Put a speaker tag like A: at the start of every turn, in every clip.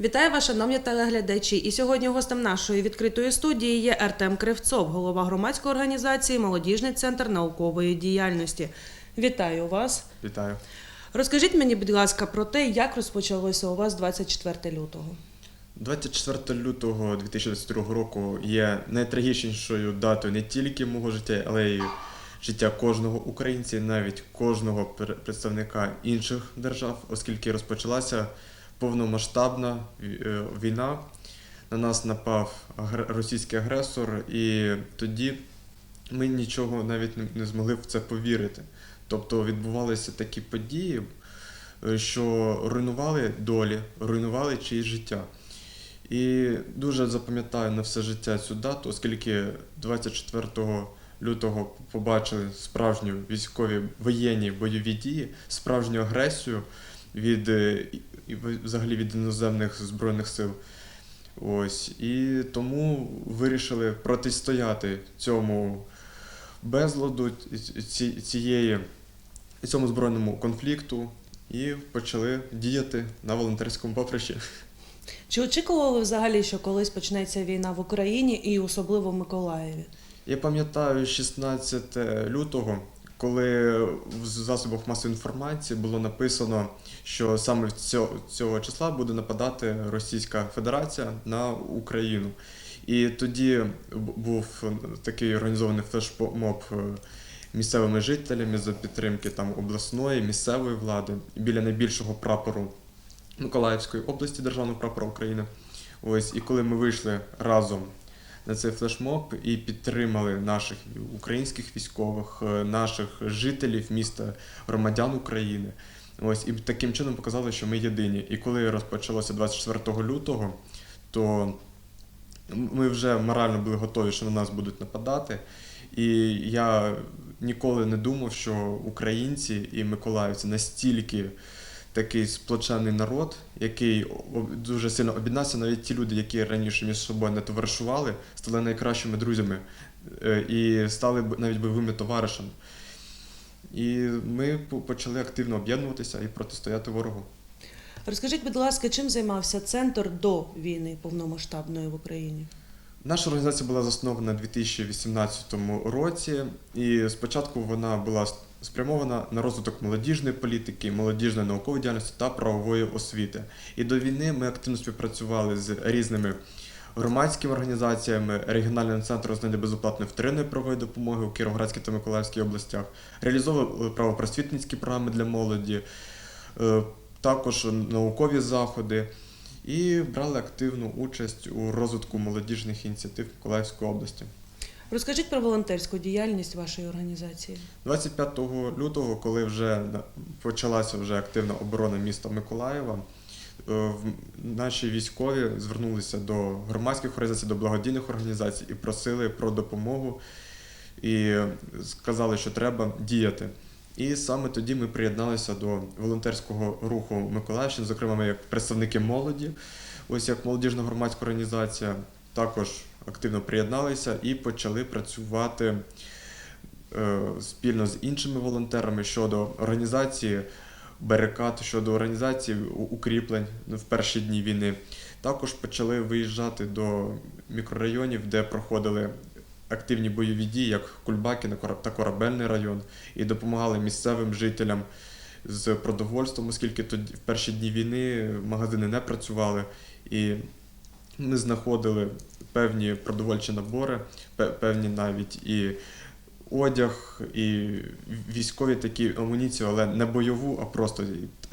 A: Вітаю вас, шановні телеглядачі. І сьогодні гостем нашої відкритої студії є Артем Кривцов, голова громадської організації Молодіжний центр наукової діяльності. Вітаю вас.
B: Вітаю.
A: Розкажіть мені, будь ласка, про те, як розпочалося у вас 24 лютого.
B: 24 лютого 2022 року є найтрагічнішою датою не тільки мого життя, але й життя кожного українця, і навіть кожного представника інших держав, оскільки розпочалася повномасштабна е, війна. На нас напав російський агресор, і тоді ми нічого навіть не- змогли в це повірити. Тобто відбувалися такі події, е, що руйнували долі, руйнували чиїсь життя. І дуже запам'ятаю на все життя цю дату, оскільки 24 лютого побачили справжню військові воєнні бойові дії, справжню агресію від е, взагалі від іноземних збройних сил. Ось і тому вирішили протистояти цьому безладу, цієї цьому збройному конфлікту і почали діяти на волонтерському поприщі.
A: Чи очікували ви взагалі, що колись почнеться війна в Україні і особливо в Миколаєві?
B: Я пам'ятаю 16 лютого, коли в засобах масової інформації було написано, що саме цього, цього числа буде нападати Російська Федерація на Україну. І тоді був такий організований флешмоб е, місцевими жителями за підтримки там обласної, місцевої влади біля найбільшого прапору Миколаївської області, державного прапора України. Ось і коли ми вийшли разом на цей флешмоб і підтримали наших українських військових, е, наших жителів міста, громадян України. Ось і таким чином показали, що ми єдині. І коли розпочалося 24 лютого, то ми вже морально були готові, що на нас будуть нападати. І я ніколи не думав, що українці і миколаївці настільки такий сплочений народ, який дуже сильно об'єднався, навіть ті люди, які раніше між собою не товаришували, стали найкращими друзями е, і стали навіть бойовими товаришами. І ми почали активно об'єднуватися і протистояти ворогу.
A: Розкажіть, будь ласка, чим займався центр до війни повномасштабної в Україні?
B: Наша організація була заснована у 2018 році, і спочатку вона була спрямована на розвиток молодіжної політики, молодіжної наукової діяльності та правової освіти. І до війни ми активно співпрацювали з різними громадськими організаціями, регіональним центром знання безоплатної вторинної правової допомоги у Кіровоградській та Миколаївській областях, реалізовували правопросвітницькі програми для молоді, е, також наукові заходи і брали активну участь у розвитку молодіжних ініціатив Миколаївської області.
A: Розкажіть про волонтерську діяльність вашої організації.
B: 25 лютого, коли вже почалася вже активна оборона міста Миколаєва, е, наші військові звернулися до громадських організацій, до благодійних організацій і просили про допомогу і сказали, що треба діяти. І саме тоді ми приєдналися до волонтерського руху Миколаївщини, зокрема, ми як представники молоді, ось як молодіжна громадська організація, також активно приєдналися і почали працювати е, спільно з іншими волонтерами щодо організації барикад, щодо організації укріплень в перші дні війни. Також почали виїжджати до мікрорайонів, де проходили активні бойові дії, як Кульбакіна та Корабельний район, і допомагали місцевим жителям з продовольством, оскільки тоді в перші дні війни магазини не працювали, і ми знаходили певні продовольчі набори, певні навіть і одяг, і військові такі амуніцію, але не бойову, а просто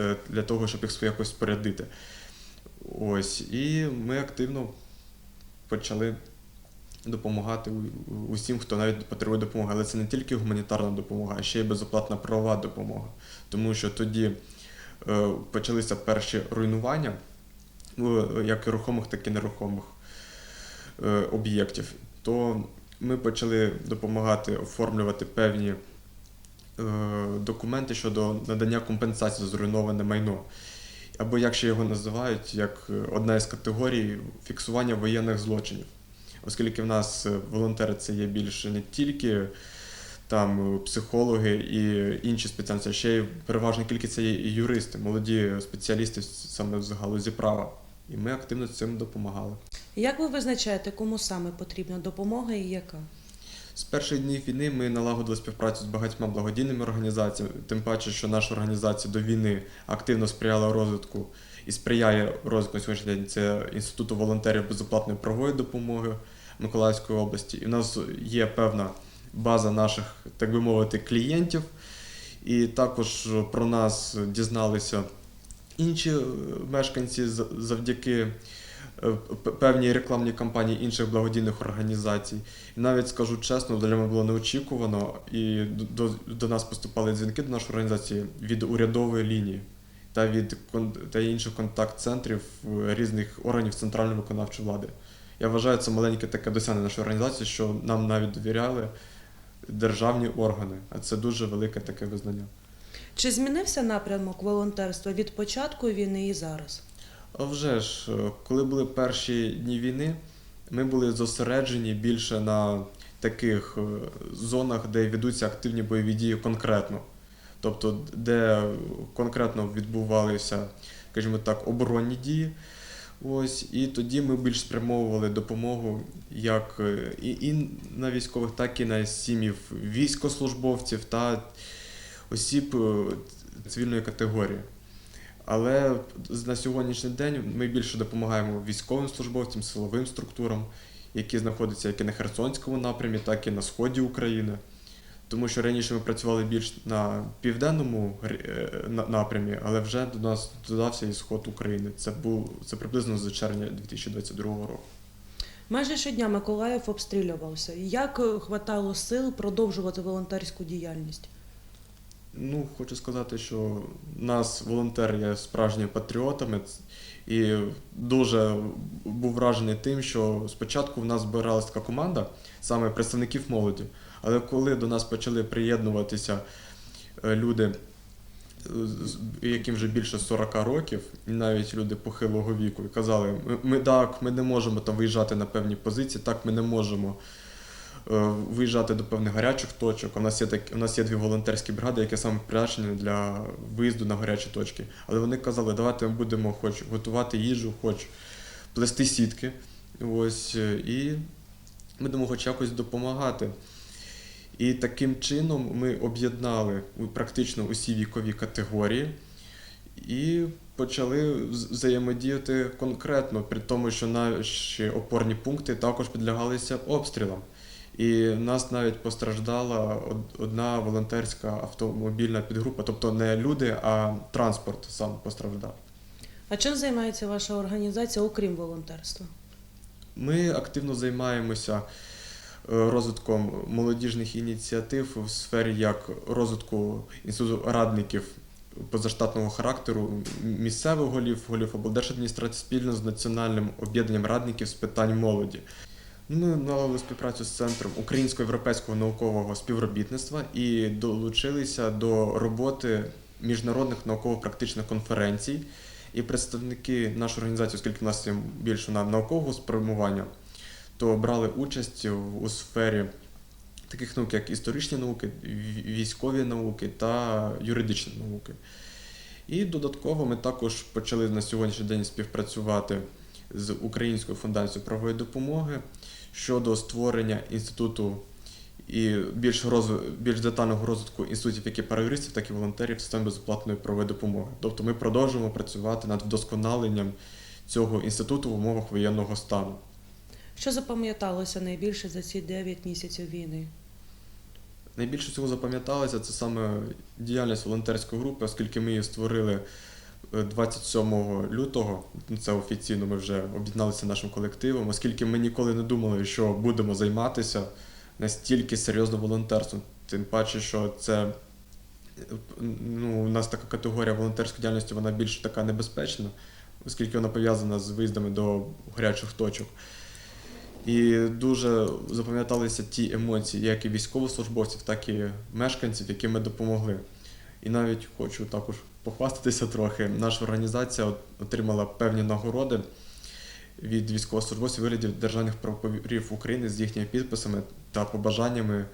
B: е, для того, щоб їх якось спорядити. Ось, і ми активно почали допомагати усім, хто навіть потребує допомоги. Але це не тільки гуманітарна допомога, а ще й безоплатна правова допомога. Тому що тоді е, почалися перші руйнування, ну, як і рухомих, так і нерухомих е, об'єктів. То ми почали допомагати оформлювати певні е, документи щодо надання компенсації за зруйноване майно. Або як ще його називають, як одна із категорій фіксування воєнних злочинів. оскільки в нас е, волонтери це є більше не тільки там психологи і інші спеціальності, а ще й переважна кількість це є і юристи, молоді спеціалісти саме з галузі права. І ми активно цим допомагали.
A: Як ви визначаєте, кому саме потрібна допомога і яка?
B: З перших днів війни ми налагодили співпрацю з багатьма благодійними організаціями, тим паче, що наша організація до війни активно сприяла розвитку і сприяє розвитку сьогоднішній день. Це інституту волонтерів безоплатної правової допомоги Миколаївської області. І в нас є певна база наших, так би мовити, клієнтів. І також про нас дізналися інші е, мешканці завдяки е, певній рекламній кампанії інших благодійних організацій. І навіть скажу чесно, для мене було неочікувано, і до, до нас поступали дзвінки до нашої організації від урядової лінії та від та інших контакт-центрів е, різних органів центральної виконавчої влади. Я вважаю, це маленьке таке досягнення нашої організації, що нам навіть довіряли державні органи, а це дуже велике таке визнання.
A: Чи змінився напрямок волонтерства від початку війни і зараз?
B: А вже ж, е, коли були перші дні війни, ми були зосереджені більше на таких е, зонах, де ведуться активні бойові дії конкретно. Тобто, де конкретно відбувалися, скажімо так, оборонні дії. Ось, і тоді ми більш спрямовували допомогу як е, і, і на військових, так і на сім'їв військовослужбовців та осіб е, цивільної категорії. Але на сьогоднішній день ми більше допомагаємо військовим службовцям, силовим структурам, які знаходяться як і на Херсонському напрямі, так і на сході України. Тому що раніше ми працювали більш на південному е, на- напрямі, але вже до нас додався і сход України. Це був це приблизно з червня 2022 року.
A: Майже щодня Миколаїв обстрілювався. Як е, хватало сил продовжувати волонтерську діяльність?
B: Ну, хочу сказати, що нас волонтери є справжніми патріотами, і дуже був вражений тим, що спочатку в нас збиралася така команда, саме представників молоді. Але коли до нас почали приєднуватися е, люди, е, яким вже більше 40 років, і навіть люди похилого віку, і казали, ми, так, ми не можемо там виїжджати на певні позиції, так ми не можемо виїжджати до певних гарячих точок. У нас є так, у нас є дві волонтерські бригади, які саме призначені для виїзду на гарячі точки. Але вони казали, давайте ми будемо хоч готувати їжу, хоч плести сітки. Ось е, і будемо хоч якось допомагати. І таким чином ми об'єднали практично усі вікові категорії і почали взаємодіяти конкретно, при тому, що наші опорні пункти також підлягалися обстрілам. І в нас навіть постраждала одна волонтерська автомобільна підгрупа, тобто не люди, а транспорт сам постраждав.
A: А чим займається ваша організація, окрім волонтерства?
B: Ми активно займаємося е, розвитком молодіжних ініціатив в сфері як розвитку інституту радників позаштатного характеру, місцевих голів, голів облдержадміністрації спільно з національним об'єднанням радників з питань молоді. Ми наладили співпрацю з центром українсько-європейського наукового співробітництва і долучилися до роботи міжнародних науково-практичних конференцій. І представники нашої організації, оскільки в нас є більше на наукового спрямування, то брали участь у сфері таких наук, як історичні науки, військові науки та юридичні науки. І додатково ми також почали на сьогоднішній день співпрацювати з Українською фундацією правової допомоги щодо створення інституту і більш, розв... більш детального розвитку інститутів, як і параюристів, так і волонтерів в системі безоплатної правової допомоги. Тобто ми продовжуємо працювати над вдосконаленням цього інституту в умовах воєнного стану.
A: Що запам'яталося найбільше за ці 9 місяців війни?
B: Найбільше цього запам'яталося це саме діяльність волонтерської групи, оскільки ми її створили 27 лютого. Це офіційно ми вже об'єдналися нашим колективом, оскільки ми ніколи не думали, що будемо займатися настільки серйозно волонтерством. Тим паче, що це ну, у нас така категорія волонтерської діяльності, вона більш така небезпечна, оскільки вона пов'язана з виїздами до гарячих точок. І дуже запам'яталися ті емоції, як і військовослужбовців, так і мешканців, яким ми допомогли. І навіть хочу також похвастатися трохи. Наша організація отримала певні нагороди від військовослужбовців виглядів державних прапорів України з їхніми підписами та побажаннями.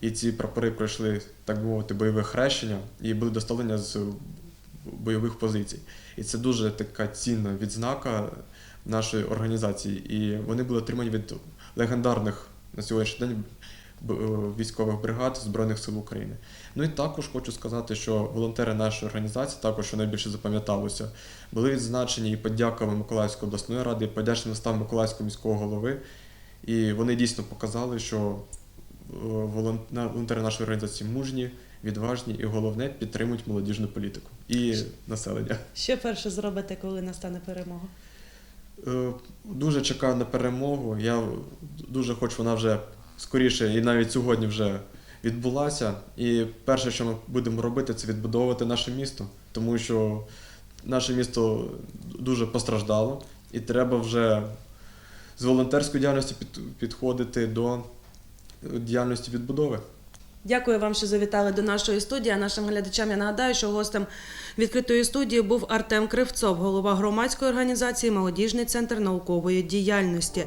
B: І ці прапори пройшли, так мовити, бойове хрещення і були доставлені з бойових позицій. І це дуже така цінна відзнака нашої організації. І вони були отримані від легендарних на сьогоднішній день військових бригад Збройних сил України. Ну і також хочу сказати, що волонтери нашої організації, також що найбільше запам'яталося, були відзначені і подяками Миколаївської обласної ради, і подячним листам Миколаївського міського голови. І вони дійсно показали, що е, волонтери нашої організації мужні, відважні і головне підтримують молодіжну політику і населення.
A: Що перше зробите, коли настане перемога?
B: Е, Дуже чекаю на перемогу. Я дуже хочу, вона вже скоріше і навіть сьогодні вже відбулася. І перше, що ми будемо робити, це відбудовувати наше місто, тому що наше місто дуже постраждало, і треба вже з волонтерської діяльності під- підходити до діяльності відбудови.
A: Дякую вам, що завітали до нашої студії. А нашим глядачам я нагадаю, що гостем відкритої студії був Артем Кривцов, голова громадської організації Молодіжний центр наукової діяльності.